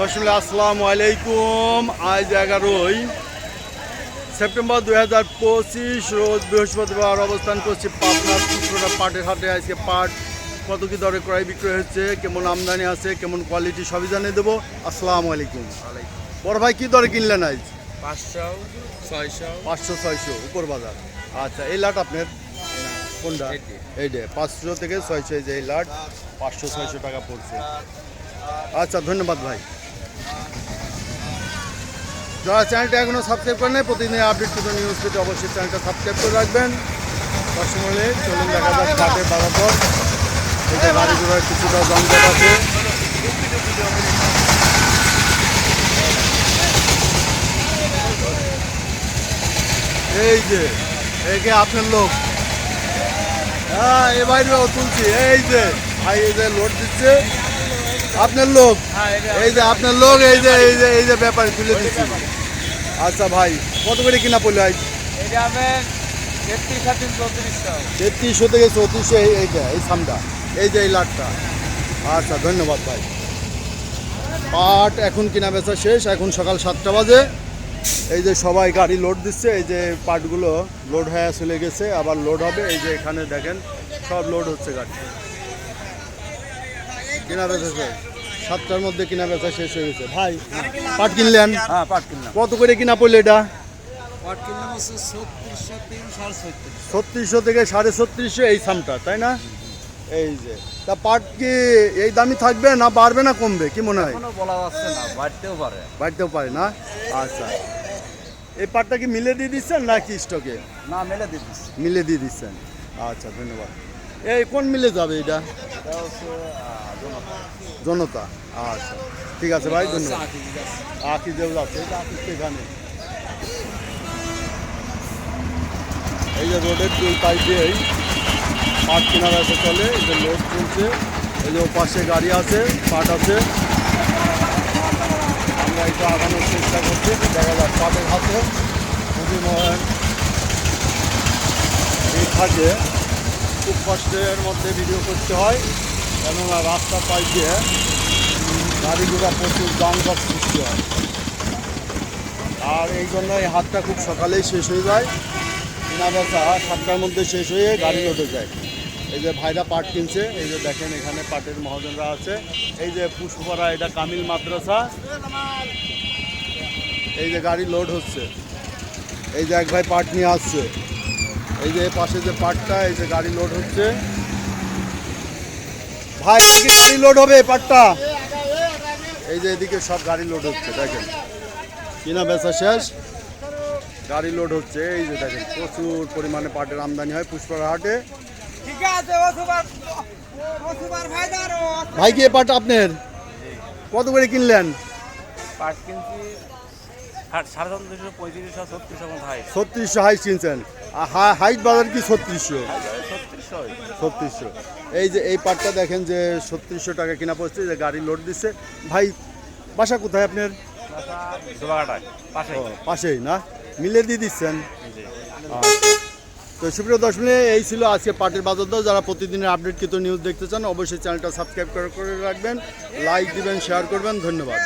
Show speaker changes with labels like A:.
A: দশমিক আসসালামু আলাইকুম। আজ এগারোই সেপ্টেম্বর দুই হাজার পঁচিশ রোজ বৃহস্পতিবার অবস্থান করছি পাবনার শুক্রটা পাটের হাটে। আজকে পাট কত কি দরে ক্রয় বিক্রয় হচ্ছে কেমন আমদানি আছে কেমন কোয়ালিটি সবই জানিয়ে দেবো। আসসালামু আলাইকুম। বড় ভাই কী দরে কিনলেন আজ?
B: পাঁচশো ছয়শো।
A: পাঁচশো ছয়শো উপর বাজার। আচ্ছা এই লাট আপনার? কোনটা?
B: এইটি।
A: এইটা। পাঁচশো থেকে ছয়শো এই যে এই লাট পাঁচশো ছয়শো টাকা পড়ছে। আচ্ছা ধন্যবাদ ভাই। যারা চ্যানেলটা এখনও সাবস্ক্রাইব করেন প্রতিদিন আপডেট কিন্তু নিউজ পেতে অবশ্যই চ্যানেলটা সাবস্ক্রাইব করে রাখবেন। দর্শমলে চলুন দেখা যাক যে গাড়ি ঘোড়ার কিছুটা জঞ্জট আছে। এই যে একে আপনার লোক। হ্যাঁ এ বাইরেও তুলছি। এই যে, ভাই এই যে লোড দিচ্ছে। আপনার লোক। এই যে আপনার লোক এই যে এই যে এই যে ব্যাপারে তুলে দিচ্ছি আচ্ছা ভাই কত করে কিনা পড়ল আজ? তেত্রিশশো থেকে চৌত্রিশশো এই এইটা এই সামটা এই যে এই লাটটা। আচ্ছা ধন্যবাদ ভাই। পাট এখন কিনা বেচা শেষ এখন সকাল সাতটা বাজে। এই যে সবাই গাড়ি লোড দিচ্ছে এই যে পাটগুলো লোড হয়ে চলে গেছে আবার লোড হবে। এই যে এখানে দেখেন সব লোড হচ্ছে গাড়ি কিনা বেচা শেষ। সাতটার মধ্যে কিনা বেচা শেষ হয়ে গেছে। ভাই পাট কিনলেন?
B: হ্যাঁ পাট কিনলাম।
A: কত করে কিনা পড়ল এটা?
B: পাট কিনলাম হচ্ছে ছত্রিশশো
A: থেকে সাড়ে ছত্রিশশো এই সামটা তাই না? এই যে তা পাট কি এই দামই থাকবে না বাড়বে না কমবে? কি মনে হয়?
B: বলা যাচ্ছে না বাড়তেও পারে।
A: বাড়তেও পারে না? আচ্ছা। এই পাটটা কি মিলে দিয়ে দিচ্ছেন নাকি স্টকে
B: না মেলে দিচ্ছি।
A: মিলে দিয়ে দিচ্ছেন। আচ্ছা ধন্যবাদ। এই কোন মিলে যাবে এটা
B: জনতা।
A: আচ্ছা ঠিক আছে ভাই, ধন্যবাদ। আছে এই যে রোডের দুই পাশ দিয়েই পাট কেনা বেচা চলে, এই যে লোড চলছে, এই যে পাশে গাড়ি আছে, পাট আছে আমরা একটু আগানোর চেষ্টা করছি, দেখা যাক পাটের হাতে মনে এই থাকে খুব কষ্টের মধ্যে ভিডিও করতে হয়। কেননা রাস্তা পাশ দিয়ে গাড়িগুলো প্রচুর যানজট সৃষ্টি হয়। আর এই জন্য এই হাতটা খুব সকালেই শেষ হয়ে যায়। কেনা বেচা সাতটার মধ্যে শেষ হয়ে গাড়ি উঠে যায়। এই যে ভাইরা পাট কিনছে, এই যে দেখেন এখানে পাটের মহাজনরা আছে। এই যে পুষ্পরা, এটা কামিল মাদ্রাসা। এই যে গাড়ি লোড হচ্ছে। এই যে এক ভাই পাট নিয়ে আসছে। এই যে পাশে যে পাটটা এই যে গাড়ি লোড হচ্ছে। ভাই এদিকে গাড়ি লোড হবে পাটটা। এই যে এদিকে সব গাড়ি লোড হচ্ছে দেখেন। কিনা বেচা শেষ? গাড়ি লোড হচ্ছে এই যে দেখেন প্রচুর পরিমাণে পাটের আমদানি হয় পুষ্পার হাটে ভাই কি এ পাট আপনার? কত করে কিনলেন?
B: পাট কিনছি সাড়ে চৌত্রিশশো পঁয়ত্রিশশো ছত্রিশশো মতো
A: ছত্রিশশো হাইট কিনছেন। হাইট বাজার কি ছত্রিশশো?
B: ছত্রিশশো।
A: এই যে এই পাটটা দেখেন যে ছত্রিশশো টাকা কিনা পড়ছে যে গাড়ি লোড দিচ্ছে। ভাই বাসা কোথায় আপনার?
B: পাশে
A: পাশেই। না? মিলে দিয়ে দিচ্ছেন। তো সুপ্রিয় দশ মিনিট এই ছিল আজকে পাটের বাজার দর। যারা প্রতিদিনের আপডেট কিন্তু নিউজ দেখতে চান অবশ্যই চ্যানেলটা সাবস্ক্রাইব করে করে রাখবেন। লাইক দিবেন শেয়ার করবেন। ধন্যবাদ।